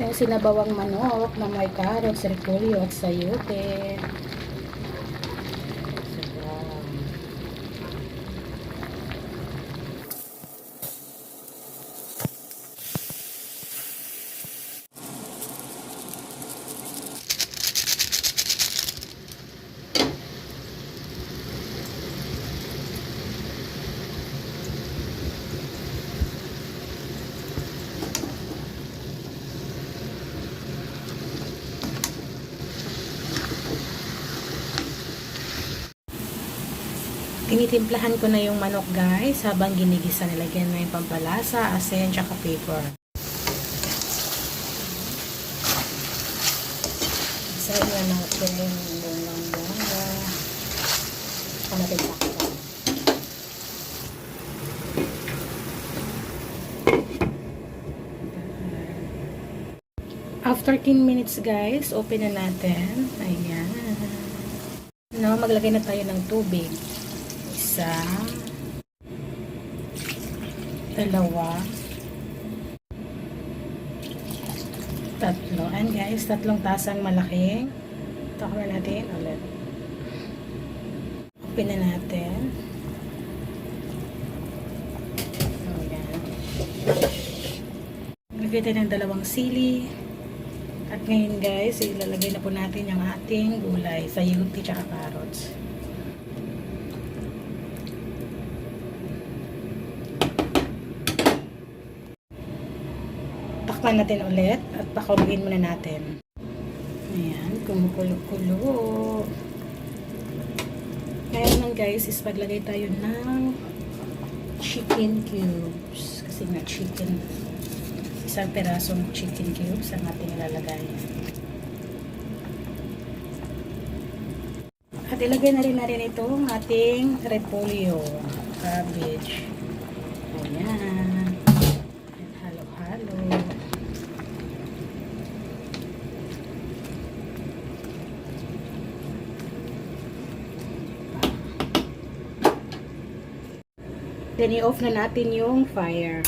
Yung sinabawang manok na may carrots, repolyo at sayote. Sarap. Tinitimplahan ko na yung manok guys habang ginigisa nilagyan na yung pampalasa, asin, tsaka pepper. Isahin na natin yung buong bongga. Saka natin saktan. After 10 minutes guys, open na natin. Ayan. No, maglagay na tayo ng tubig isa, dalawa, tatlo. And guys, tatlong tasang malaking. Takpan natin ulit. Open na natin. Ayan. Lagay tayo ng dalawang sili. At ngayon guys, ilalagay na po natin yung ating gulay, sayuti tsaka carrots. Takpan natin ulit at pakulugin muna natin. Ayan, kumukulo-kulo. Ngayon lang guys, is paglagay tayo ng chicken cubes. Kasi nga chicken, isang perasong chicken cubes ang ating ilalagay. At ilagay na rin na rin itong ating repolyo, cabbage. Ayan. At halo-halo. Then, i-off na natin yung fire.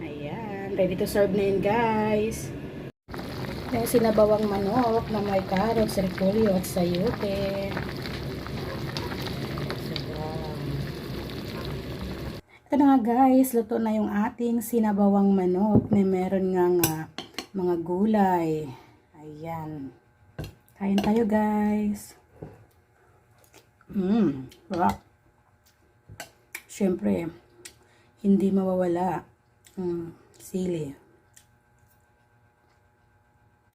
Ayan. Ready to serve na yun, guys. Yung sinabawang manok na may carrots, repolyo at sayote. Ito na nga guys, luto na yung ating sinabawang manok na meron nga nga mga gulay. Ayan. Kain tayo guys. Mmm, sarap. Siyempre, hindi mawawala ang sili.